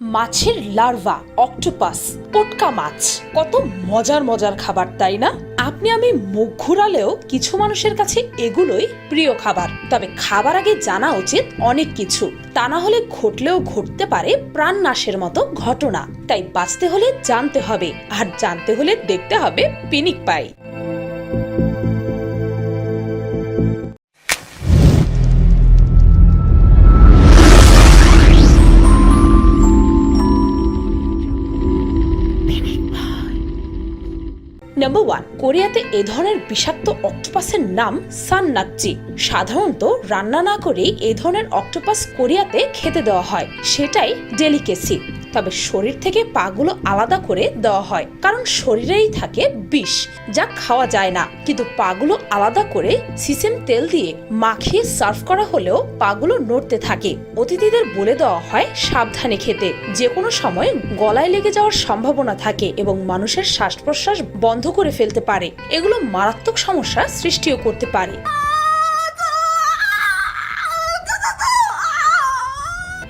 মাছের larva, octopus, পটকা মাছ। কত মজার মজার খাবার, তাই না? আপনি আমি মুখ ঘুরালেও কিছু মানুষের কাছে এগুলোই প্রিয় খাবার। তবে খাবার আগে জানা উচিত অনেক কিছু। তা না হলে ঘটলেও ঘটতে পারে প্রাণ নাশের মতো ঘটনা। তাই বাঁচতে হলে জানতে হবে, আর জানতে হলে দেখতে হবে পিনিক পাই। নাম্বার ওয়ান কোরিয়াতে এ ধরনের বিষাক্ত অক্টোপাসের নাম সান্নাকজি সাধারণত রান্না না করেই এ ধরনের অক্টোপাস কোরিয়াতে খেতে দেওয়া হয়। সেটাই ডেলিকেসি তবে শরীর থেকে পাগুলো আলাদা করে দেওয়া হয়, কারণ শরীরেই থাকে বিষ, যা খাওয়া যায় না। কিন্তু পাগুলো আলাদা করে সিসেম তেল দিয়ে মাখিয়ে সার্ভ করা হলেও পাগুলো নড়তে থাকে। অতিথিদের বলে দেওয়া হয়, সাবধানে খেতে। যে কোনো সময় গলায় লেগে যাওয়ার সম্ভাবনা থাকে এবং মানুষের শ্বাস প্রশ্বাস বন্ধ করে ফেলতে পারে। এগুলো মারাত্মক সমস্যা সৃষ্টিও করতে পারে।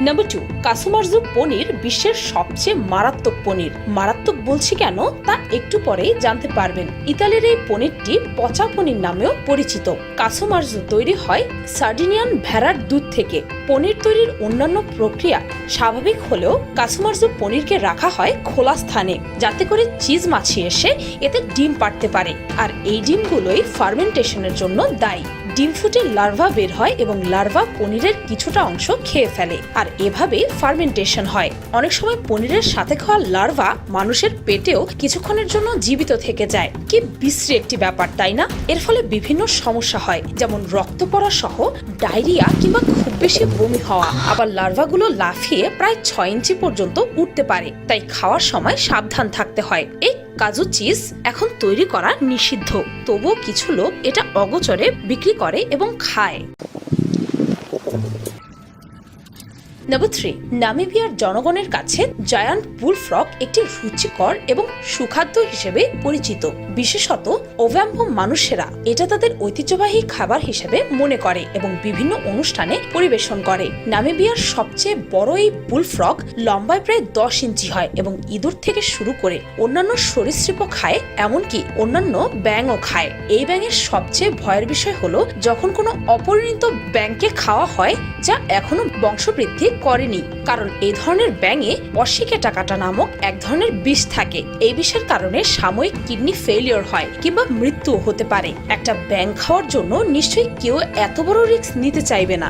নাম্বার টু কাসুমারজু পনির বিশ্বের সবচেয়ে মারাত্মক পনির। মারাত্মক বলছি কেন? তা একটু পরেই জানতে পারবেন। ইতালির এই পনিরটি পচা পনির নামেও পরিচিত। কাসুমারজু তৈরি হয় সার্ডিনিয়ান ভেড়ার দুধ থেকে। পনির তৈরির অন্যান্য প্রক্রিয়া স্বাভাবিক হলেও কাসুমারজু পনিরকে রাখা হয় খোলা স্থানে, যাতে করে চিজ মাছি এসে এতে ডিম পাড়তে পারে। আর এই ডিমগুলোই ফার্মেন্টেশনের জন্য দায়ী। ডিম ফুটে লার্ভা বের হয় এবং লার্ভা পনিরের কিছুটা অংশ খেয়ে ফেলে, আর এভাবে ফার্মেন্টেশন হয়। অনেক সময় পনিরের সাথে খাওয়া লার্ভা মানুষের পেটেও কিছুক্ষণের জন্য জীবিত থেকে যায়। কি বিশ্রী একটি ব্যাপার, তাই না? এর ফলে বিভিন্ন সমস্যা হয়, যেমন রক্ত পড়া সহ ডায়রিয়া কিংবা খুব বেশি বমি হওয়া। আবার লার্ভাগুলো লাফিয়ে প্রায় ছয় ইঞ্চি পর্যন্ত উঠতে পারে, তাই খাওয়ার সময় সাবধান থাকতে হয়। এই কাজু চিজ এখন তৈরি করা নিষিদ্ধ। তবুও কিছু লোক এটা অগোচরে বিক্রি করে এবং খায়। নাম্বার থ্রি নামিবিয়ার জনগণের কাছে জায়ান্ট বুলফ্রগ একটি রুচিকর এবং সুখাদ্য হিসেবে পরিচিত। বিশেষত ওভ্যাম্প মানুষেরা এটা তাদের ঐতিহ্যবাহী খাবার হিসেবে মনে করে এবং বিভিন্ন অনুষ্ঠানে পরিবেশন করে। নামিবিয়ার সবচেয়ে বড় এই বুলফ্রগ লম্বায় প্রায় দশ ইঞ্চি হয় এবং ইঁদুর থেকে শুরু করে অন্যান্য সরীসৃপ খায়, এমনকি অন্যান্য ব্যাঙও খায়। এই ব্যাঙের সবচেয়ে ভয়ের বিষয় হলো, যখন কোনো অপরিণত ব্যাংকে খাওয়া হয়, যা এখনও বংশবৃদ্ধি করেনি। কারণ এই ধরনের ব্যাঙে অশিকে টাকাটা নামক এক ধরনের বিষ থাকে। এই বিষের কারণে সাময়িক কিডনি ফেলিওর হয় কিংবা মৃত্যু হতে পারে। একটা ব্যাংক খাওয়ার জন্য নিশ্চয়ই কেউ এত বড় রিস্ক নিতে চাইবে না।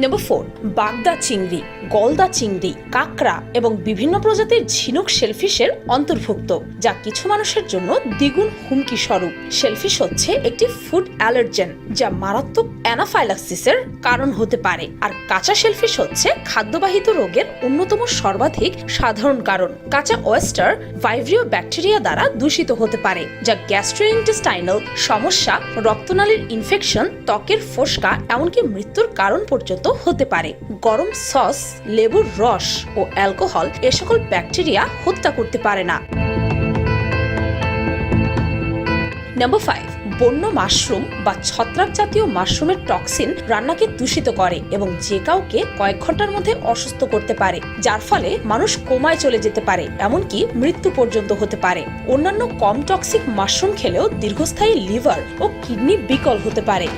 নেম্বার ফোর বাগদা চিংড়ি, গলদা চিংড়ি, কাঁকড়া এবং বিভিন্ন প্রজাতির ঝিনুক শেলফিশের অন্তর্ভুক্ত, যা কিছু মানুষের জন্য দ্বিগুণ হুমকি স্বরূপ। শেলফিশ হচ্ছে একটি ফুড অ্যালার্জেন যা মারাত্মক অ্যানাফাইলাক্সিসের কারণ হতে পারে। আর কাঁচা শেলফিশ হচ্ছে খাদ্যবাহিত রোগের অন্যতম সর্বাধিক সাধারণ কারণ। কাঁচা ওয়েস্টার ভাইভ্রিও ব্যাকটেরিয়া দ্বারা দূষিত হতে পারে, যা গ্যাস্ট্রোইন্টেস্টাইনাল সমস্যা, রক্তনালীর ইনফেকশন ত্বকের ফোসকা, এমনকি মৃত্যুর কারণ পর্যন্ত হতে পারে। গরম সস, লেবুর রস ও অ্যালকোহল এ সকল ব্যাকটেরিয়া হত্যা করতে পারে না। নাম্বার ফাইভ বন্য মাশরুম বা ছত্রাক জাতীয় মাশরুমের টক্সিন রান্নাকে দূষিত করে এবং যে কাউকে কয়েক ঘণ্টার মধ্যে অসুস্থ করতে পারে, যার ফলে মানুষ কোমায় চলে যেতে পারে, এমনকি মৃত্যু পর্যন্ত হতে পারে। অন্যান্য কম টক্সিক মাশরুম খেলেও দীর্ঘস্থায়ী লিভার ও কিডনি বিকল হতে পারে।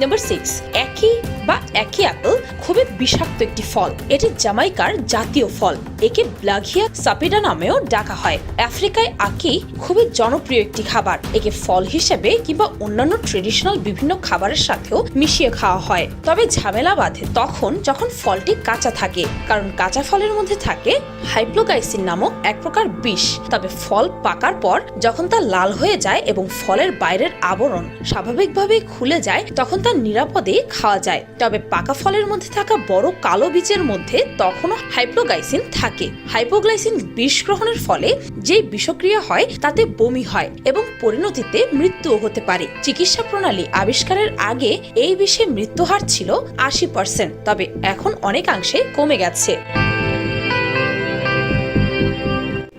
নাম্বার সিক্স একই বা একই অ্যাপেল খুবই বিষাক্ত একটি ফল। এটি জামাইকার জাতীয় ফল। একে ব্লাঘিয়া সাপিডা নামেও ডাকা হয়। আফ্রিকায় আকি খুবই জনপ্রিয় একটি খাবার। একে ফল হিসেবে কিংবা অন্যান্য ট্রেডিশনাল বিভিন্ন খাবারের সাথেও মিশিয়ে খাওয়া হয়। তবে ঝামেলা বাঁধে তখন যখন ফলটি কাঁচা থাকে। কারণ কাঁচা ফলের মধ্যে থাকে হাইপ্লোগাইসিন নামক এক প্রকার বিষ। তবে ফল পাকার পর যখন তা লাল হয়ে যায় এবং ফলের বাইরের আবরণ স্বাভাবিকভাবেই খুলে যায়, তখন তা নিরাপদে খাওয়া যায়। তবে পাকা ফলের মধ্যে থাকা বড় কালো বীজের মধ্যে তখনও হাইপ্লোগাইসিন থাকে। হাইপোগ্লাইসিন বিষ গ্রহণের ফলে যে বিষক্রিয়া হয়, তাতে বমি হয় এবং পরিণতিতে মৃত্যুও হতে পারে। চিকিৎসা প্রণালী আবিষ্কারের আগে এই বিষে মৃত্যুহার ছিল আশি পার্সেন্ট, তবে এখন অনেকাংশে কমে গেছে।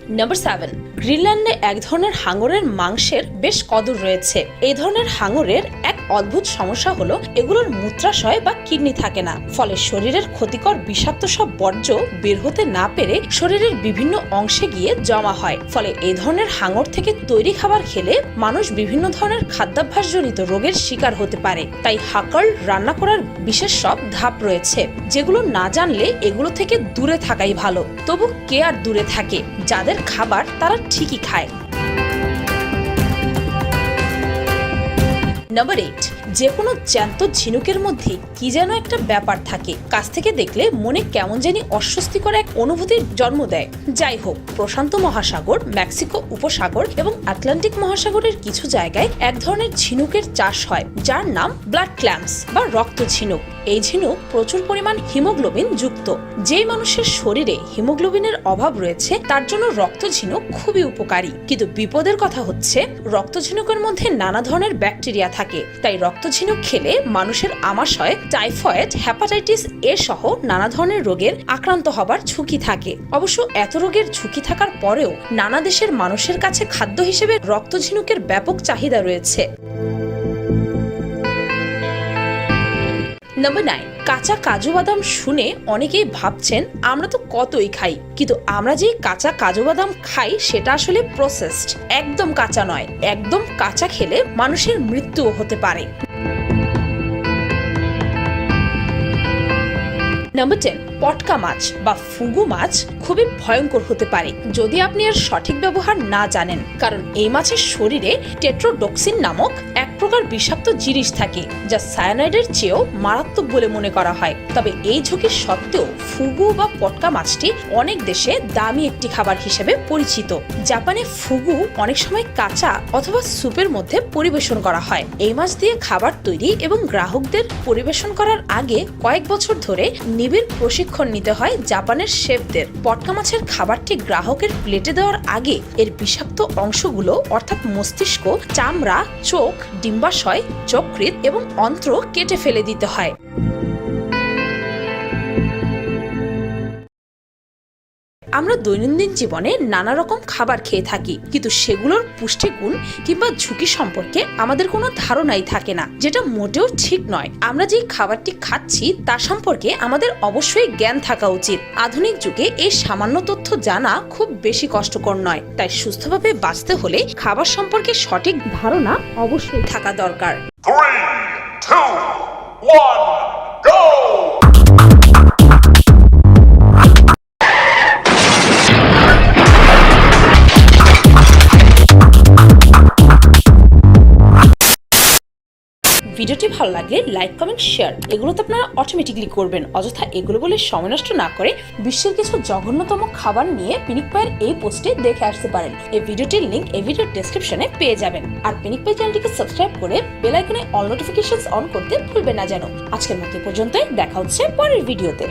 নাম্বার সেভেন গ্রিনল্যান্ডে এক ধরনের হাঙরের মাংসের বেশ কদর রয়েছে। এই ধরনের হাঙরের এক অদ্ভুত সমস্যা হলো, এগুলোর মূত্রাশয় বা কিডনি থাকে না। ফলে শরীরের ক্ষতিকর বিষাক্ত সব বর্জ্য বের হতে না পেরে শরীরের বিভিন্ন অংশে গিয়ে জমা হয়। ফলে এই ধরনের হাঙর থেকে তৈরি খাবার খেলে মানুষ বিভিন্ন ধরনের খাদ্যাভ্যাসজনিত রোগের শিকার হতে পারে। তাই হাকাল রান্না করার বিশেষ সব ধাপ রয়েছে, যেগুলো না জানলে এগুলো থেকে দূরে থাকাই ভালো। তবু কে আর দূরে থাকে? যাদের খাবার তারা ঠিকই খায় নাম্বার এইট যে কোনো জ্যান্ত ঝিনুকের মধ্যে কি যেন একটা ব্যাপার থাকে। কাছ থেকে দেখলে মনে কেমন জানি অস্বস্তিকর এক অনুভূতির জন্ম দেয়। যাই হোক, প্রশান্ত মহাসাগর, মেক্সিকো উপসাগর এবং আটলান্টিক মহাসাগরের কিছু জায়গায় এক ধরনের ঝিনুকের চাষ হয়, যার নাম ব্লাড ক্ল্যাম্পস বা রক্ত ঝিনুক। এই ঝিনুক প্রচুর পরিমাণ হিমোগ্লোবিন যুক্ত। যেই মানুষের শরীরে হিমোগ্লোবিনের অভাব রয়েছে, তার জন্য রক্ত ঝিনুক খুবই উপকারী। কিন্তু বিপদের কথা হচ্ছে, রক্ত ঝিনুকের মধ্যে নানা ধরনের ব্যাকটেরিয়া থাকে। তাই রক্ত ঝিনুক খেলে মানুষের আমাশয়, টাইফয়েড হ্যাপাটাইটিস এ সহ নানা ধরনের রোগের আক্রান্ত হবার ঝুঁকি থাকে। অবশ্য এত রোগের ঝুঁকি থাকার পরেও নানা দেশের মানুষের কাছে খাদ্য হিসেবে রক্ত ঝিনুকের ব্যাপক চাহিদা রয়েছে। নাম্বার নাইন কাঁচা কাজু বাদাম শুনে অনেকেই ভাবছেন, আমরা তো কতই খাই, কিন্তু আমরা যে কাঁচা কাজু বাদাম খাই, সেটা আসলে প্রসেসড একদম কাঁচা নয়, একদম কাঁচা খেলে মানুষের মৃত্যুও হতে পারে। নাম্বার টেন পটকা মাছ বা ফুগু মাছ খুবই ভয়ঙ্কর হতে পারে, যদি আপনি এর সঠিক ব্যবহার না জানেন। কারণ এই মাছের শরীরে টেট্রোডক্সিন নামক এক প্রকার বিষাক্ত জিনিস থাকে, যা সায়ানাইডের চেয়েও মারাত্মক বলে মনে করা হয়। তবে এই ঝুঁকির সত্ত্বেও ফুগু বা পটকা মাছটি অনেক দেশে দামি একটি খাবার হিসেবে পরিচিত। জাপানে ফুগু অনেক সময় কাঁচা অথবা স্যুপের মধ্যে পরিবেশন করা হয়। এই মাছ দিয়ে খাবার তৈরি এবং গ্রাহকদের পরিবেশন করার আগে কয়েক বছর ধরে নিবিড় প্রশিক্ষণ নিতে হয় জাপানের শেফদের। পটকা মাছের খাবারটি গ্রাহকের প্লেটে দেওয়ার আগে এর বিষাক্ত অংশগুলো, অর্থাৎ মস্তিষ্ক, চামড়া, চোখ, ডিম্বাশয় যকৃত এবং অন্ত্র কেটে ফেলে দিতে হয়। আমরা দৈনন্দিন জীবনে নানা রকম খাবার খেয়ে থাকি কিন্তু সেগুলোর পুষ্টিগুণ কিংবা ঝুঁকি সম্পর্কে আমাদের কোনো ধারণাই থাকে না যেটা মোটেও ঠিক নয়। আমরা যেই খাবারটি খাচ্ছি তা সম্পর্কে আমাদের অবশ্যই জ্ঞান থাকা উচিত। আধুনিক যুগে এই সামান্য তথ্য জানা খুব বেশি কষ্টকর নয় তাই সুস্থভাবে বাঁচতে হলে খাবার সম্পর্কে সঠিক ধারণা অবশ্যই থাকা দরকার। Three, two, one, go! ভিডিওটি ভালো লাগলে লাইক, কমেন্ট, শেয়ার। এগুলো তো আপনারা অটোমেটিকলি করবেন, অযথা এগুলো বলে সময় নষ্ট না করে বিশ্বের কিছু জঘন্যতম খাবার নিয়ে পিনিক পায়ের এই পোস্টে দেখে আসতে পারেন। এই ভিডিওটির লিঙ্ক এই ভিডিওর ডেসক্রিপশনে পেয়ে যাবেন। আর পিনিক পাই চ্যানেলটিকে সাবস্ক্রাইব করে বেল আইকনে অল নোটিফিকেশনস অন করতে ভুলবেন না যেন। আজকের মতো পর্যন্তই, দেখা হচ্ছে পরের ভিডিওতে।